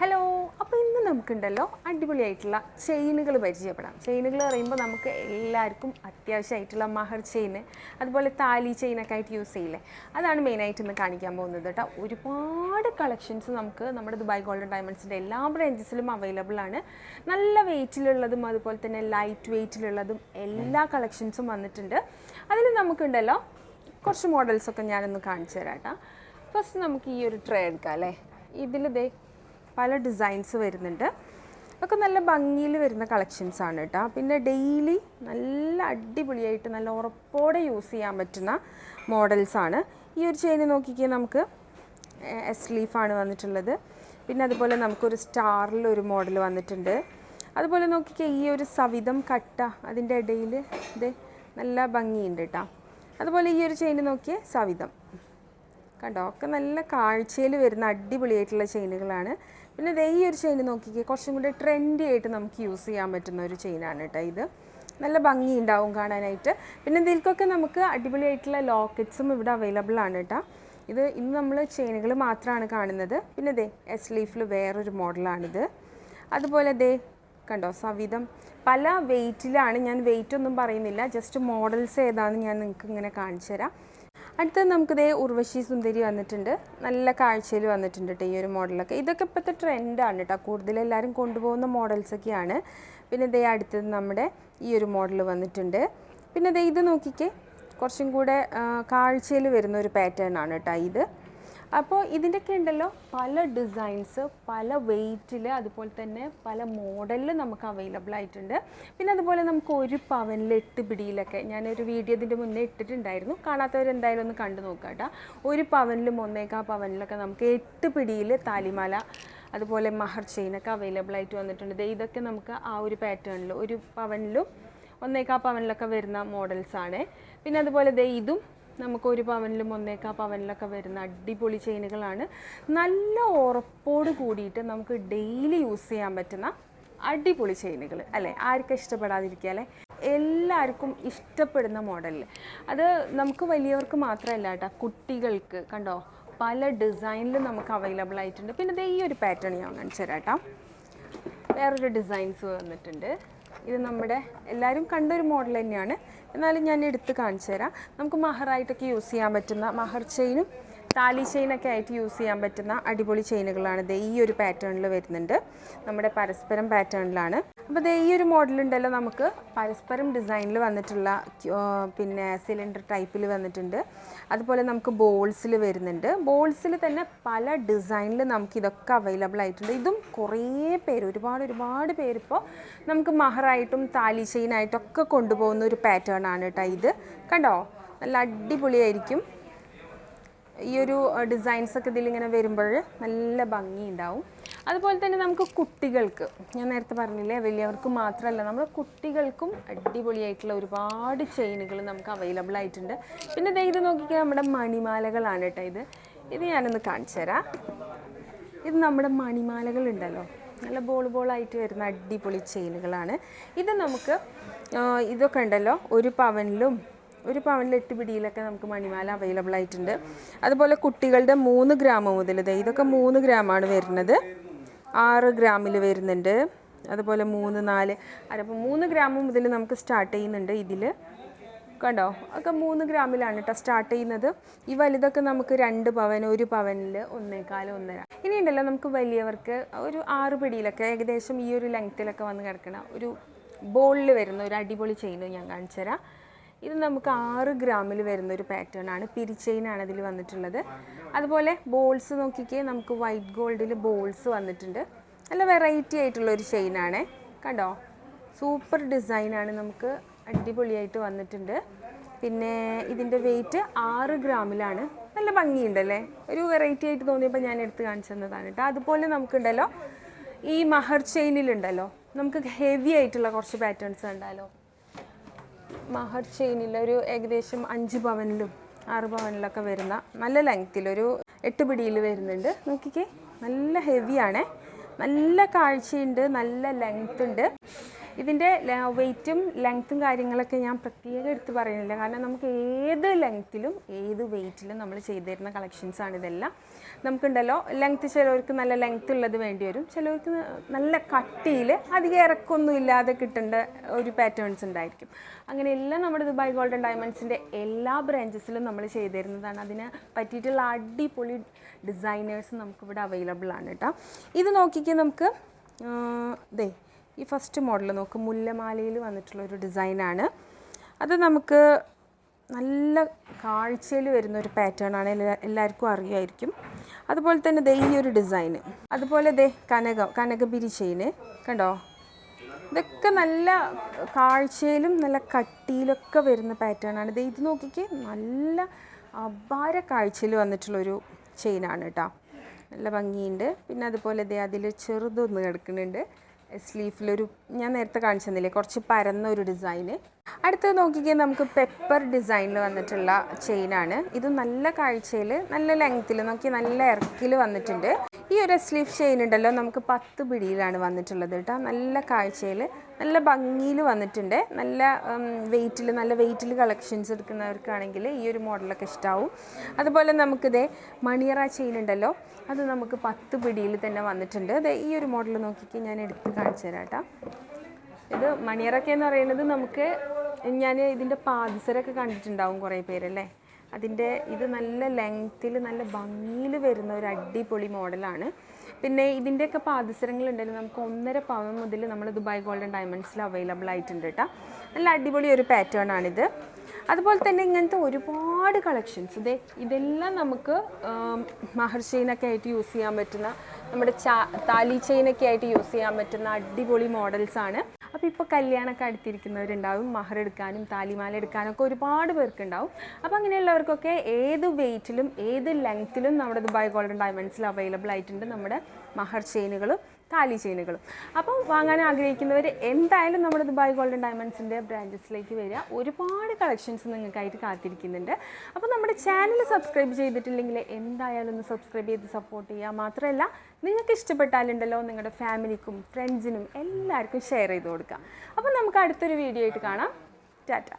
Hello അപ്പോൾ ഇന്ന് നമുക്കുണ്ടല്ലോ അടിപൊളിയായിട്ടുള്ള ചെയിനുകൾ പരിചയപ്പെടാം. ചെയിനുകൾ പറയുമ്പോൾ നമുക്ക് എല്ലാവർക്കും അത്യാവശ്യമായിട്ടുള്ള മഹർ ചെയിൻ അതുപോലെ താലി ചെയിനൊക്കെ ആയിട്ട് യൂസ് ചെയ്യില്ലേ? അതാണ് മെയിനായിട്ട് ഇന്ന് കാണിക്കാൻ പോകുന്നത് കേട്ടോ. ഒരുപാട് കളക്ഷൻസ് നമുക്ക് നമ്മുടെ ദുബായ് ഗോൾഡൻ ഡയമണ്ട്സിന്റെ എല്ലാ ബ്രാഞ്ചസിലും അവൈലബിൾ ആണ്. നല്ല വെയിറ്റിലുള്ളതും അതുപോലെ തന്നെ ലൈറ്റ് വെയിറ്റിലുള്ളതും എല്ലാ കളക്ഷൻസും വന്നിട്ടുണ്ട്. അതിൽ നമുക്കുണ്ടല്ലോ കുറച്ച് മോഡൽസൊക്കെ ഞാനൊന്ന് കാണിച്ചു തരാം കേട്ടോ. ഫസ്റ്റ് നമുക്ക് ഈ ഒരു ട്രേ എടുക്കാം അല്ലേ? ഇതിൽ ദേ പല ഡിസൈൻസ് വരുന്നുണ്ട്. ഒക്കെ നല്ല ഭംഗിയിൽ വരുന്ന കളക്ഷൻസ് ആണ് കേട്ടോ പിന്നെ ഡെയിലി നല്ല അടിപൊളിയായിട്ട് നല്ല ഉറപ്പോടെ യൂസ് ചെയ്യാൻ പറ്റുന്ന മോഡൽസ് ആണ്. ഈ ഒരു ചെയിൻ നോക്കിക്കുക നമുക്ക് എസ് ലീഫാണ് വന്നിട്ടുള്ളത്. പിന്നെ അതുപോലെ നമുക്കൊരു സ്റ്റാറിൽ ഒരു മോഡൽ വന്നിട്ടുണ്ട്. അതുപോലെ നോക്കിക്കേ ഈ ഒരു സവിധം കട്ട അതിന്റെ ഇടയിൽ ഇത് നല്ല ഭംഗിയുണ്ട് കേട്ടോ അതുപോലെ ഈ ഒരു ചെയിൻ നോക്കിയേ സവിധം. കണ്ടോ? ഒക്കെ നല്ല കാഴ്ചയിൽ വരുന്ന അടിപൊളിയായിട്ടുള്ള ചെയിനുകളാണ്. പിന്നെ ദേ ഈ ഒരു ചെയിൻ നോക്കിക്കേ കുറച്ചും കൂടി ട്രെൻഡി ആയിട്ട് നമുക്ക് യൂസ് ചെയ്യാൻ പറ്റുന്ന ഒരു ചെയിനാണ് കേട്ടോ ഇത്. നല്ല ഭംഗി ഉണ്ടാവും കാണാനായിട്ട്. പിന്നെ ഇതിൽക്കൊക്കെ നമുക്ക് അടിപൊളിയായിട്ടുള്ള ലോക്കറ്റ്സും ഇവിടെ അവൈലബിൾ ആണ് കേട്ടോ ഇത് ഇന്ന് നമ്മൾ ചെയിനുകൾ മാത്രമാണ് കാണുന്നത്. പിന്നെ ദേ എസ് ലീഫിൽ വേറൊരു മോഡലാണിത് അതുപോലെ ദേ കണ്ടോ സവിധം. പല വെയ്റ്റിലാണ് ഞാൻ വെയിറ്റ് ഒന്നും പറയുന്നില്ല. ജസ്റ്റ് മോഡൽസ് ഏതാണെന്ന് ഞാൻ നിങ്ങൾക്ക് ഇങ്ങനെ കാണിച്ചു തരാം അടുത്തത് നമുക്ക് ദേ ഉർവശി സുന്ദരി വന്നിട്ടുണ്ട്. നല്ല കാഴ്ചയിൽ വന്നിട്ടുണ്ട് കേട്ടോ ഈ ഒരു മോഡലൊക്കെ. ഇതൊക്കെ ഇപ്പോഴത്തെ ട്രെൻഡാണ് കേട്ടോ കൂടുതലെല്ലാവരും കൊണ്ടുപോകുന്ന മോഡൽസൊക്കെയാണ് പിന്നെ ഇതേ അടുത്തത് നമ്മുടെ ഈ ഒരു മോഡൽ വന്നിട്ടുണ്ട്. പിന്നെ ഇതേ ഇത് നോക്കിക്കേ. കുറച്ചും കൂടെ കാഴ്ചയിൽ വരുന്ന ഒരു പാറ്റേൺ ആണ് കേട്ടോ ഇത്. അപ്പോൾ ഇതിന്റെയൊക്കെ ഉണ്ടല്ലോ പല ഡിസൈൻസ് പല വെയ്റ്റിൽ അതുപോലെ തന്നെ പല മോഡലിൽ നമുക്ക് അവൈലബിൾ ആയിട്ടുണ്ട്. പിന്നെ അതുപോലെ നമുക്ക് ഒരു പവനിൽ എട്ട് പിടിയിലൊക്കെ ഞാനൊരു വീഡിയോ ഇതിന്റെ മുന്നേ ഇട്ടിട്ടുണ്ടായിരുന്നു. കാണാത്തവർ എന്തായാലും ഒന്ന് കണ്ടു നോക്കാം കേട്ടോ ഒരു പവനിലും ഒന്നേക്കാ പവനിലൊക്കെ നമുക്ക് എട്ട് പിടിയിൽ താലിമാല അതുപോലെ മഹർ ചെയിനൊക്കെ അവൈലബിൾ ആയിട്ട് വന്നിട്ടുണ്ട്. ഇതൊക്കെ നമുക്ക് ആ ഒരു പാറ്റേണിൽ ഒരു പവനിലും ഒന്നേക്കാ പവനിലൊക്കെ വരുന്ന മോഡൽസാണ് പിന്നെ അതുപോലെ ഇതും നമുക്ക് ഒരു പവനിലും ഒന്നേക്കാ പവനിലൊക്കെ വരുന്ന അടിപൊളി ചെയിനുകളാണ്. നല്ല ഉറപ്പോട് കൂടിയിട്ട് നമുക്ക് ഡെയിലി യൂസ് ചെയ്യാൻ പറ്റുന്ന അടിപൊളി ചെയിനുകൾ അല്ലേ? ആർക്കും ഇഷ്ടപ്പെടാതിരിക്കുക അല്ലേ? എല്ലാവർക്കും ഇഷ്ടപ്പെടുന്ന മോഡലിൽ അത് നമുക്ക് വലിയവർക്ക് മാത്രമല്ല കേട്ടോ കുട്ടികൾക്ക് കണ്ടോ? പല ഡിസൈനിൽ നമുക്ക് അവൈലബിൾ ആയിട്ടുണ്ട്. പിന്നെ ഈ ഒരു പാറ്റേൺ ഞാൻ കാണിച്ചു തരാം കേട്ടോ. വേറൊരു ഡിസൈൻസ് വന്നിട്ടുണ്ട്. ഇത് നമ്മുടെ എല്ലാവരും കണ്ടൊരു മോഡൽ തന്നെയാണ്. എന്നാലും ഞാൻ എടുത്ത് കാണിച്ചു തരാം നമുക്ക് മഹറായിട്ടൊക്കെ യൂസ് ചെയ്യാൻ പറ്റുന്ന മഹർ ചെയിനും താലി ചെയിനൊക്കെ ആയിട്ട് യൂസ് ചെയ്യാൻ പറ്റുന്ന അടിപൊളി ചെയിനുകളാണ് ദേ ഈ ഒരു പാറ്റേണിൽ വരുന്നുണ്ട്. നമ്മുടെ പരസ്പരം പാറ്റേണിലാണ് അപ്പോൾ ദേ ഈ ഒരു മോഡലുണ്ടല്ലോ നമുക്ക്. പരസ്പരം ഡിസൈനിൽ വന്നിട്ടുള്ള പിന്നെ സിലിണ്ടർ ടൈപ്പിൽ വന്നിട്ടുണ്ട്. അതുപോലെ നമുക്ക് ബോൾസിൽ വരുന്നുണ്ട്. ബോൾസിൽ തന്നെ പല ഡിസൈനിൽ നമുക്ക് ഇതൊക്കെ അവൈലബിൾ ആയിട്ടുണ്ട്. ഇതും കുറേ പേര് ഒരുപാട് ഒരുപാട് പേരിപ്പോൾ നമുക്ക് മഹറായിട്ടും താലി ചെയിനായിട്ടൊക്കെ കൊണ്ടുപോകുന്ന ഒരു പാറ്റേൺ ആണ് കേട്ടോ ഇത്. കണ്ടോ? നല്ല അടിപൊളിയായിരിക്കും. ഈ ഒരു ഡിസൈൻസ് ഒക്കെ ഇതിലിങ്ങനെ വരുമ്പോൾ നല്ല ഭംഗിയുണ്ടാവും അതുപോലെ തന്നെ നമുക്ക് കുട്ടികൾക്ക് ഞാൻ നേരത്തെ പറഞ്ഞില്ലേ വലിയവർക്ക് മാത്രമല്ല നമ്മൾ കുട്ടികൾക്കും അടിപൊളിയായിട്ടുള്ള ഒരുപാട് ചെയിനുകൾ നമുക്ക് അവൈലബിൾ ആയിട്ടുണ്ട്. പിന്നെ ദേ ഇത് നോക്കിക്കാൻ നമ്മുടെ മണിമാലകളാണ് കേട്ടോ ഇത്. ഇത് ഞാനൊന്ന് കാണിച്ചു തരാം. ഇത് നമ്മുടെ മണിമാലകൾ ഉണ്ടല്ലോ. നല്ല ബോൾ ബോളായിട്ട് വരുന്ന അടിപൊളി ചെയിനുകളാണ് ഇത് നമുക്ക് ഇതൊക്കെ ഉണ്ടല്ലോ ഒരു പവനിലും ഒരു പവനിൽ എട്ട് പിടിയിലൊക്കെ നമുക്ക് മണിമാല അവൈലബിൾ ആയിട്ടുണ്ട്. അതുപോലെ കുട്ടികളുടെ മൂന്ന് ഗ്രാം മുതൽ ഇതൊക്കെ മൂന്ന് ഗ്രാമാണ് വരുന്നത്. ആറ് ഗ്രാമിൽ വരുന്നുണ്ട്. അതുപോലെ മൂന്ന് നാല് അപ്പോൾ മൂന്ന് ഗ്രാം മുതൽ നമുക്ക് സ്റ്റാർട്ട് ചെയ്യുന്നുണ്ട് ഇതിൽ കണ്ടോ? ഒക്കെ മൂന്ന് ഗ്രാമിലാണ് കേട്ടോ സ്റ്റാർട്ട് ചെയ്യുന്നത്. ഈ വലുതൊക്കെ നമുക്ക് രണ്ട് പവൻ ഒരു പവനിൽ ഒന്നേക്കാൽ ഒന്നര. ഇനി ഉണ്ടല്ലോ നമുക്ക് വലിയവർക്ക് ഒരു ആറ് പിടിയിലൊക്കെ ഏകദേശം ഈ ഒരു ലെങ്ത്തിലൊക്കെ വന്ന് കിടക്കണ ഒരു ബോളിൽ വരുന്ന ഒരു അടിപൊളി ചെയിൻ ഞാൻ കാണിച്ചു തരാം ഇത് നമുക്ക് ആറ് ഗ്രാമിൽ വരുന്ന ഒരു പാറ്റേൺ ആണ് പിരിച്ചെയിനാണ് ഇതിൽ വന്നിട്ടുള്ളത്. അതുപോലെ ബോൾസ് നോക്കിക്കേ നമുക്ക് വൈറ്റ് ഗോൾഡിൽ ബോൾസ് വന്നിട്ടുണ്ട്. നല്ല വെറൈറ്റി ആയിട്ടുള്ള ഒരു ചെയിനാണ് കണ്ടോ? സൂപ്പർ ഡിസൈനാണ് നമുക്ക് അടിപൊളിയായിട്ട് വന്നിട്ടുണ്ട്. പിന്നെ ഇതിന്റെ വെയിറ്റ് ആറ് ഗ്രാമിലാണ്. നല്ല ഭംഗിയുണ്ടല്ലേ? ഒരു വെറൈറ്റി ആയിട്ട് തോന്നിയപ്പോൾ ഞാൻ എടുത്ത് കാണിച്ചു തന്നതാണ് കേട്ടോ. അതുപോലെ നമുക്കുണ്ടല്ലോ ഈ മഹർ ചെയിനിലുണ്ടല്ലോ നമുക്ക് ഹെവി ആയിട്ടുള്ള കുറച്ച് പാറ്റേൺസ് ഉണ്ടല്ലോ. മഹർ ചെയിനിൽ ഒരു ഏകദേശം അഞ്ച് പവനിലും ആറ് പവനിലൊക്കെ വരുന്ന നല്ല ലെങ്ത്തിൽ ഒരു എട്ട് പിടിയിൽ വരുന്നുണ്ട്. നോക്കിക്കേ നല്ല ഹെവിയാണേ നല്ല കാഴ്ചയുണ്ട് നല്ല ലെങ്ത് ഉണ്ട്. ഇതിന്റെ വെയ്റ്റും ലെങ്ത്തും കാര്യങ്ങളൊക്കെ ഞാൻ പ്രത്യേകം എടുത്ത് പറയുന്നില്ല. കാരണം നമുക്ക് ഏത് ലെങ്ത്തിലും ഏത് വെയ്റ്റിലും നമ്മൾ ചെയ്തു തരുന്ന കളക്ഷൻസാണ് ഇതെല്ലാം. നമുക്കുണ്ടല്ലോ ലെങ്ത്ത് ചിലവർക്ക് നല്ല ലെങ്ത്ത് ഉള്ളത് വേണ്ടി വരും. ചിലവർക്ക് നല്ല കട്ടിയിൽ അധികം ഇറക്കൊന്നും ഇല്ലാതെ കിട്ടേണ്ട ഒരു പാറ്റേൺസ് ഉണ്ടായിരിക്കും. അങ്ങനെയെല്ലാം നമ്മുടെ ദുബായ് ഗോൾഡൻ ഡയമണ്ട്സിന്റെ എല്ലാ ബ്രാഞ്ചസിലും നമ്മൾ ചെയ്തു തരുന്നതാണ്. അതിന് പറ്റിയിട്ടുള്ള അടിപൊളി ഡിസൈനേഴ്സ് നമുക്കിവിടെ അവൈലബിൾ ആണ് കേട്ടോ. ഇത് നോക്കിക്കേ നമുക്ക് ദേ ഈ ഫസ്റ്റ് മോഡൽ നോക്ക് മുല്ലമാലയിൽ വന്നിട്ടുള്ളൊരു ഡിസൈനാണ് അത് നമുക്ക് നല്ല കാഴ്ചയിൽ വരുന്ന ഒരു പാറ്റേൺ ആണ് എല്ലാ എല്ലാവർക്കും അറിയായിരിക്കും. അതുപോലെ തന്നെ ദേ ഈ ഒരു ഡിസൈന് അതുപോലെ ദേ കനകം കനകബിരി ചെയിന് കണ്ടോ? ഇതൊക്കെ നല്ല കാഴ്ചയിലും നല്ല കട്ടിയിലൊക്കെ വരുന്ന പാറ്റേൺ ആണ്. ദേ ഇത് നോക്കിക്കേ നല്ല അപാര കാഴ്ചയിൽ വന്നിട്ടുള്ളൊരു ചെയിനാണ് കേട്ടോ നല്ല ഭംഗിയുണ്ട്. പിന്നെ അതുപോലെ ദേ അതിൽ ചെറുതൊന്ന് കിടക്കുന്നുണ്ട്. സ്ലീഫിലൊരു ഞാൻ നേരത്തെ കാണിച്ചു തന്നില്ലേ കുറച്ച് പരന്ന ഒരു ഡിസൈന് അടുത്തത് നോക്കിക്കാൻ നമുക്ക് പെപ്പർ ഡിസൈനിൽ വന്നിട്ടുള്ള ചെയിനാണ് ഇത് നല്ല കാഴ്ചയിൽ നല്ല ലെങ്ത്തിൽ നോക്കി നല്ല ഇറക്കിൽ വന്നിട്ടുണ്ട്. ഈ ഒരു സ്ലീവ് ചെയിൻ ഉണ്ടല്ലോ നമുക്ക് പത്ത് പിടിയിലാണ് വന്നിട്ടുള്ളത് കേട്ടോ. നല്ല കാഴ്ചയിൽ നല്ല ഭംഗിയിൽ വന്നിട്ടുണ്ട്. നല്ല വെയിറ്റിൽ നല്ല വെയിറ്റിൽ കളക്ഷൻസ് എടുക്കുന്നവർക്കാണെങ്കിൽ ഈ ഒരു മോഡലൊക്കെ ഇഷ്ടമാവും അതുപോലെ നമുക്കിതേ മണിയറ ചെയിൻ ഉണ്ടല്ലോ അത് നമുക്ക് പത്ത് പിടിയിൽ തന്നെ വന്നിട്ടുണ്ട്. അതെ ഈ ഒരു മോഡൽ നോക്കിക്കാൻ ഞാൻ എടുത്ത് കാണിച്ചു തരാം കേട്ടോ. ഇത് മണിയറൊക്കെ എന്ന് പറയുന്നത് നമുക്ക് ഞാൻ ഇതിന്റെ പാദസരൊക്കെ കണ്ടിട്ടുണ്ടാവും കുറേ പേരല്ലേ? അതിന്റെ ഇത് നല്ല ലെങ്ത്തിൽ നല്ല ഭംഗിയിൽ വരുന്ന ഒരു അടിപൊളി മോഡലാണ്. പിന്നെ ഇതിന്റെയൊക്കെ പാദസരങ്ങളുണ്ടെങ്കിൽ നമുക്ക് ഒന്നര പവൻ മുതൽ നമ്മൾ ദുബായ് ഗോൾഡൻ ഡയമണ്ട്സിൽ അവൈലബിൾ ആയിട്ടുണ്ട് കേട്ടോ. നല്ല അടിപൊളി ഒരു പാറ്റേൺ ആണിത്. അതുപോലെ തന്നെ ഇങ്ങനത്തെ ഒരുപാട് കളക്ഷൻസ് ഇതേ ഇതെല്ലാം നമുക്ക് മഹർഷീനൊക്കെ ആയിട്ട് യൂസ് ചെയ്യാൻ പറ്റുന്ന നമ്മുടെ ചാ താലി ചെയിനൊക്കെ ആയിട്ട് യൂസ് ചെയ്യാൻ പറ്റുന്ന അടിപൊളി മോഡൽസാണ് അപ്പോൾ ഇപ്പോൾ കല്യാണമൊക്കെ അടുത്തിരിക്കുന്നവരുണ്ടാവും മഹർ എടുക്കാനും താലിമാല എടുക്കാനും ഒക്കെ ഒരുപാട് പേർക്കുണ്ടാവും. അപ്പോൾ അങ്ങനെയുള്ളവർക്കൊക്കെ ഏത് വെയിറ്റിലും ഏത് ലെങ്ത്തിലും നമ്മുടെ ദുബായ് ഗോൾഡൻ ഡയമണ്ട്സിൽ അവൈലബിൾ ആയിട്ടുണ്ട് നമ്മുടെ മഹർ ചെയിനുകളും താലി ചെയിനുകളും. അപ്പം വാങ്ങാൻ ആഗ്രഹിക്കുന്നവർ എന്തായാലും നമ്മുടെ ദുബായ് ഗോൾഡൻ ഡയമണ്ട്സിന്റെ ബ്രാഞ്ചസിലേക്ക് വരിക. ഒരുപാട് കളക്ഷൻസ് നിങ്ങൾക്കായിട്ട് കാത്തിരിക്കുന്നുണ്ട്. അപ്പോൾ നമ്മുടെ ചാനൽ സബ്സ്ക്രൈബ് ചെയ്തിട്ടില്ലെങ്കിൽ എന്തായാലും ഒന്ന് സബ്സ്ക്രൈബ് ചെയ്ത് സപ്പോർട്ട് ചെയ്യുക. മാത്രമല്ല നിങ്ങൾക്ക് ഇഷ്ടപ്പെട്ടാലുണ്ടല്ലോ നിങ്ങളുടെ ഫാമിലിക്കും ഫ്രണ്ട്സിനും എല്ലാവർക്കും ഷെയർ ചെയ്ത് കൊടുക്കുക. അപ്പോൾ നമുക്ക് അടുത്തൊരു വീഡിയോ ആയിട്ട് കാണാം. ടാറ്റ.